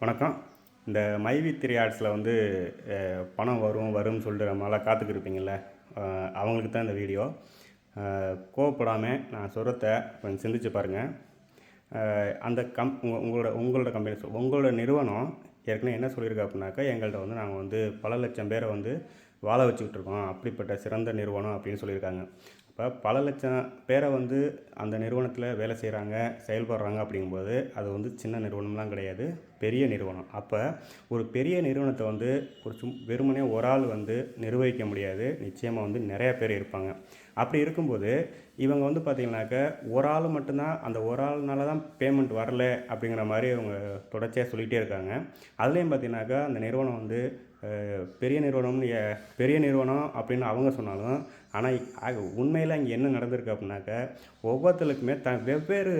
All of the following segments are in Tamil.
வணக்கம். இந்த மைவி த்ரீ ஆர்ட்ஸில் வந்து பணம் வரும் வரும்னு சொல்லிட்டு நம்மளால் காத்துக்கிட்டு அவங்களுக்கு தான் இந்த வீடியோ. கோவப்படாமல் நான் சொல்கிறத கொஞ்சம் சிந்திச்சு பாருங்கள் அந்த கம் உங்கள் உங்களோட உங்களோட கம்பெனி உங்களோட நிறுவனம் ஏற்கனவே என்ன சொல்லியிருக்கு அப்படின்னாக்கா எங்கள்கிட்ட வந்து நாங்கள் வந்து பல லட்சம் பேரை வந்து வாழ வச்சுக்கிட்டு இருக்கோம் அப்படிப்பட்ட சிறந்த நிறுவனம் அப்படின்னு சொல்லியிருக்காங்க. இப்போ பல லட்சம் பேரை வந்து அந்த நிறுவனத்தில் வேலை செய்கிறாங்க செயல்படுறாங்க அப்படிங்கும்போது அது வந்து சின்ன நிறுவனம்லாம் கிடையாது பெரிய நிறுவனம். அப்போ ஒரு பெரிய நிறுவனத்தை வந்து ஒரு சும் வெறுமனே ஒரு ஆள் வந்து நிர்வகிக்க முடியாது நிச்சயமாக வந்து நிறைய பேர் இருப்பாங்க. அப்படி இருக்கும்போது இவங்க வந்து பார்த்திங்கனாக்க ஒரு ஆள் மட்டும்தான் அந்த ஒரு ஆள்னால தான் பேமெண்ட் வரல அப்படிங்கிற மாதிரி அவங்க தொடர்ச்சியாக சொல்லிகிட்டே இருக்காங்க. அதுலேயும் பார்த்திங்கனாக்கா அந்த நிறுவனம் வந்து பெரிய நிறுவனம்னு ஏ- பெரிய நிறுவனம் அப்படின்னு அவங்க சொன்னாலும் ஆனால் உண்மையில் இங்கே என்ன நடந்திருக்கு அப்படின்னாக்க ஒவ்வொருத்தருக்குமே த வெவ்வேறு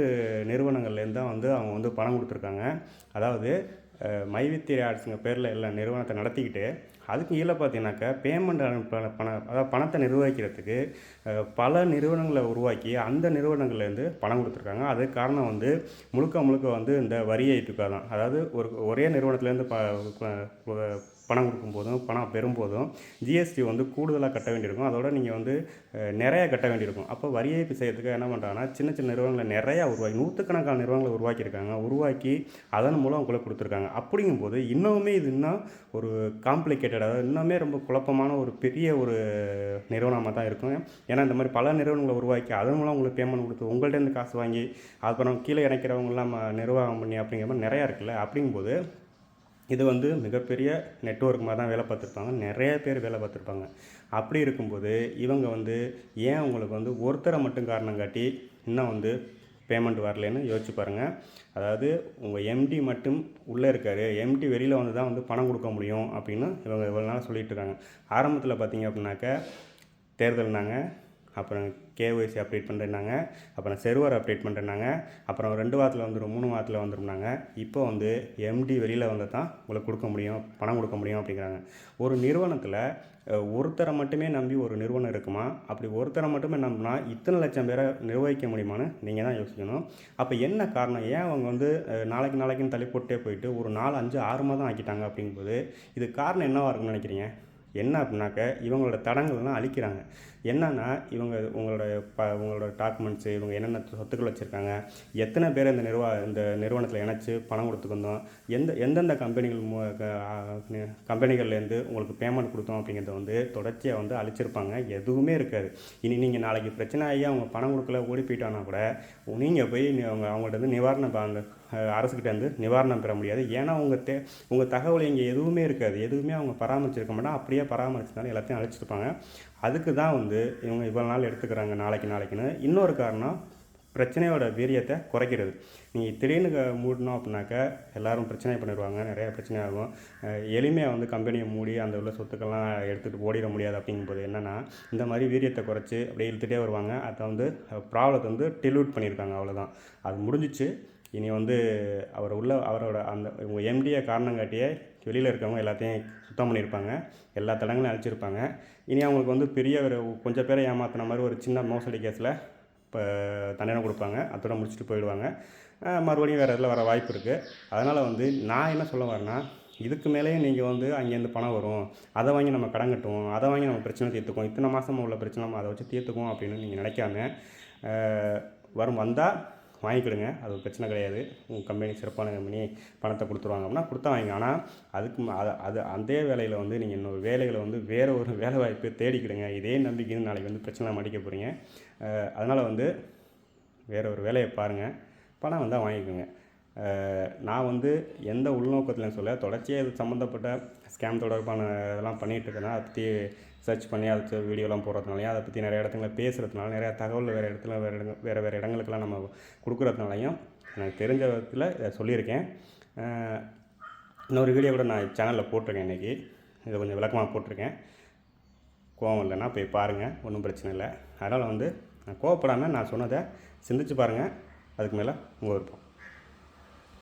நிறுவனங்கள்லேருந்து தான் வந்து அவங்க வந்து பணம் கொடுத்துருக்காங்க. அதாவது மைவித்திரி ஆர்ட்ஸுங்க பேரில் எல்லா நிறுவனத்தை நடத்திக்கிட்டு அதுக்கு கீழே பார்த்தீங்கன்னாக்கா பேமெண்ட் அனுப்ப பணம் அதாவது பணத்தை நிர்வகிக்கிறதுக்கு பல நிறுவனங்களை உருவாக்கி அந்த நிறுவனங்கள்லேருந்து பணம் கொடுத்துருக்காங்க. அதுக்கு காரணம் வந்து முழுக்க முழுக்க வந்து இந்த வரி ஏய்ப்புக்காக தான். அதாவது ஒரு ஒரே நிறுவனத்துலேருந்து ப- பணம் கொடுக்கும்போதும் பணம் பெறும்போதும் ஜிஎஸ்டி வந்து கூடுதலாக கட்ட வேண்டியிருக்கும். அதோட நீங்கள் வந்து நிறையா நிறைய கட்ட வேண்டியிருக்கும். அப்போ வரி ஏய்ப்பு செய்யறதுக்கு என்ன பண்ணுறாங்கன்னா சின்ன சின்ன நிறுவனங்களை நிறையா உருவாக்கி நூற்றுக்கணக்கான நிறுவனங்களை உருவாக்கியிருக்காங்க. உருவாக்கி அதன் மூலம் உங்களுக்கு கொடுத்துருக்காங்க. அப்படிங்கும்போது இன்னுமே இது இன்னும் ஒரு காம்ப்ளிகேட்டட் அதாவது இன்னுமே ரொம்ப குழப்பமான ஒரு பெரிய ஒரு நிறுவனமாக தான் இருக்கும். ஏன்னா இந்த மாதிரி பல நிறுவனங்களை உருவாக்கி அதன் மூலம் உங்களுக்கு பேமெண்ட் கொடுத்து உங்கள்ட்ட இருந்து காசு வாங்கி அப்புறம் கீழே இணைக்கிறவங்கலாம் நிர்வாகம் பண்ணி அப்படிங்கிற மாதிரி நிறையா இருக்குல்ல. அப்படிங்கும்போது இது வந்து மிகப்பெரிய நெட்வொர்க் மாதிரி தான் வேலை பார்த்துருப்பாங்க. நிறைய பேர் வேலை பார்த்துருப்பாங்க. அப்படி இருக்கும்போது இவங்க வந்து ஏன் அவங்களுக்கு வந்து ஒருத்தரை மட்டும் காரணம் காட்டி இன்னும் வந்து பேமெண்ட் வரலன்னு யோசிச்சு பாருங்கள் அதாவது உங்கள் எம்டி மட்டும் உள்ளே இருக்கார். எம்டி வெளியில் வந்து தான் வந்து பணம் கொடுக்க முடியும் அப்படின்னு இவங்க இவ்வளோ நாள் சொல்லிகிட்டு இருக்காங்க. ஆரம்பத்தில் பார்த்தீங்க அப்படின்னாக்க தேர்தல்னாங்க. அப்புறம் கேஒய்சி அப்டேட் பண்ணுறேன்னாங்க அப்புறம் செர்வர் அப்டேட் பண்ணுறேன்னாங்க அப்புறம் ரெண்டு வாரத்தில் வந்துடும் மூணு வாரத்தில் வந்துடும்னாங்க இப்போ வந்து எம்டி வெளியில் வந்து தான் உங்களுக்கு கொடுக்க முடியும் பணம் கொடுக்க முடியும் அப்படிங்கிறாங்க. ஒரு நிறுவனத்தில் ஒருத்தரை மட்டுமே நம்பி ஒரு நிறுவனம் இருக்குமா? அப்படி ஒருத்தரை மட்டுமே நம்பினா இத்தனை லட்சம் பேரை நிர்வகிக்க முடியுமான்னு நீங்கள் தான் யோசிக்கணும். அப்போ என்ன காரணம்? ஏன் அவங்க வந்து நாளைக்கு நாளைக்குன்னு தள்ளி போட்டே போயிட்டு ஒரு நாலு அஞ்சு ஆறு மாதம் ஆக்கிட்டாங்க அப்படிங்கும்போது இது காரணம் என்னவாக இருக்குன்னு நினைக்கிறீங்க? என்ன அப்படின்னாக்க இவங்களோட தடங்கள்லாம் அழிக்கிறாங்க. என்னன்னா இவங்க உங்களோட ப உங்களோட டாக்குமெண்ட்ஸு இவங்க என்னென்ன சொத்துக்கள் வச்சுருக்காங்க எத்தனை பேர் இந்த நிறுவ இந்த நிறுவனத்தில் இணைச்சி பணம் கொடுத்துக்கணும் எந்த எந்தெந்த கம்பெனிகள் மூ கம்பெனிகள்லேருந்து உங்களுக்கு பேமெண்ட் கொடுத்தோம் அப்படிங்கிறத வந்து தொடர்ச்சியாக வந்து அழிச்சிருப்பாங்க. எதுவுமே இருக்காது. இனி நீங்கள் நாளைக்கு பிரச்சனை ஆகி அவங்க பணம் கொடுக்கல ஓடி போயிட்டானா கூட நீங்கள் போய் அவங்க அவங்கள்ட்ட இருந்து நிவாரணம் பாங்க அந்த அரசுக்கிட்டேருந்து நிவாரணம் பெற முடியாது. ஏன்னா உங்கள் தே உங்கள் தகவல் இங்கே எதுவுமே இருக்காது. எதுவுமே அவங்க பராமரிச்சிருக்க மாட்டாங்க அப்படியே பராமரிச்சதால எல்லாத்தையும் அழைச்சிருப்பாங்க. அதுக்கு தான் வந்து இவங்க இவ்வளோ நாள் எடுத்துக்கிறாங்க நாளைக்கு நாளைக்குன்னு. இன்னொரு காரணம் பிரச்சனையோட வீரியத்தை குறைக்கிறது. நீங்கள் திடீர்னு மூடணும் அப்படின்னாக்கா எல்லோரும் பிரச்சனை பண்ணிடுவாங்க. நிறையா பிரச்சனை ஆகும். எளிமையாக வந்து கம்பெனியை மூடி அந்த உள்ள சொத்துக்கள்லாம் எடுத்துகிட்டு ஓடிட முடியாது அப்படிங்கும்போது என்னென்னா இந்த மாதிரி வீரியத்தை குறைச்சி அப்படியே இழுத்துகிட்டே வருவாங்க. அதை வந்து ப்ராப்ளத்தை வந்து டிலூட் பண்ணியிருக்காங்க. அவ்வளோதான் அது முடிஞ்சிச்சு. இனி வந்து அவர் உள்ள அவரோட அந்த உங்கள் எம்டியை காரணம் காட்டியே வெளியில் இருக்கவங்க எல்லாத்தையும் சுத்தம் பண்ணியிருப்பாங்க. எல்லா தடங்களையும் அழிச்சிருப்பாங்க. இனி அவங்களுக்கு வந்து பெரிய ஒரு கொஞ்சம் பேரை ஏமாத்தின மாதிரி ஒரு சின்ன மோசடி கேஸில் இப்போ தண்டனை கொடுப்பாங்க. அதோட முடிச்சுட்டு போயிடுவாங்க. மறுபடியும் வேறு இதில் வர வாய்ப்பு இருக்குது அதனால் வந்து நான் என்ன சொல்ல வரேன்னா இதுக்கு மேலேயும் நீங்கள் வந்து அங்கேருந்து பணம் வரும். அதை வாங்கி நம்ம கடன் கட்டுவோம். அதை வாங்கி நம்ம பிரச்சனை தீர்த்துக்குவோம். இத்தனை மாதம் உள்ள பிரச்சனை நம்ம அதை வச்சு தீர்த்துக்குவோம் அப்படின்னு நீங்கள் நினைக்காம வரும் வந்தால் வாங்கிக்கிடுங்க. அது ஒரு பிரச்சனை கிடையாது. உங்கள் கம்பெனி சிறப்பான கம்பெனி பணத்தை கொடுத்துருவாங்க அப்படின்னா கொடுத்தா வாங்க ஆனால் அதுக்கு அது அது அதே வேலையில் வந்து நீங்கள் இன்னொரு வேலைகளை வந்து வேறு ஒரு வேலை வாய்ப்பு தேடிக்கிடுங்க. இதே நம்பிக்கைன்னு நாளைக்கு வந்து பிரச்சனை மாட்டிக்க போகிறீங்க அதனால் வந்து வேறு ஒரு வேலையை பாருங்கள் பணம் வந்தால் வாங்கிக்கோங்க. நான் வந்து எந்த உள்நோக்கத்துலையும் சொல்ல தொடர்ச்சியாக இது சம்மந்தப்பட்ட ஸ்கேம் தொடர்பான இதெல்லாம் பண்ணிகிட்டு இருக்கேன்னா அதை பற்றி சர்ச் பண்ணி அதை வீடியோலாம் போடுறதுனாலையும் அதை பற்றி நிறைய இடத்துல பேசுகிறதுனால நிறையா தகவல் வேறு இடத்துல வேறு இடங்கள் வேறு வேறு இடங்களுக்கெல்லாம் நம்ம கொடுக்குறதுனாலையும் எனக்கு தெரிஞ்ச விதத்தில் இதை சொல்லியிருக்கேன். இன்னொரு வீடியோ கூட நான் சேனலில் போட்டிருக்கேன் இன்றைக்கி இதை கொஞ்சம் விளக்கமாக போட்டிருக்கேன். கோவம் இல்லைன்னா போய் பாருங்கள் ஒன்றும் பிரச்சனை இல்லை. அதனால் வந்து நான் கோவப்படாமல் நான் சொன்னதை சிந்திச்சு பாருங்கள் அதுக்கு மேலே உங்கள் விருப்பம்.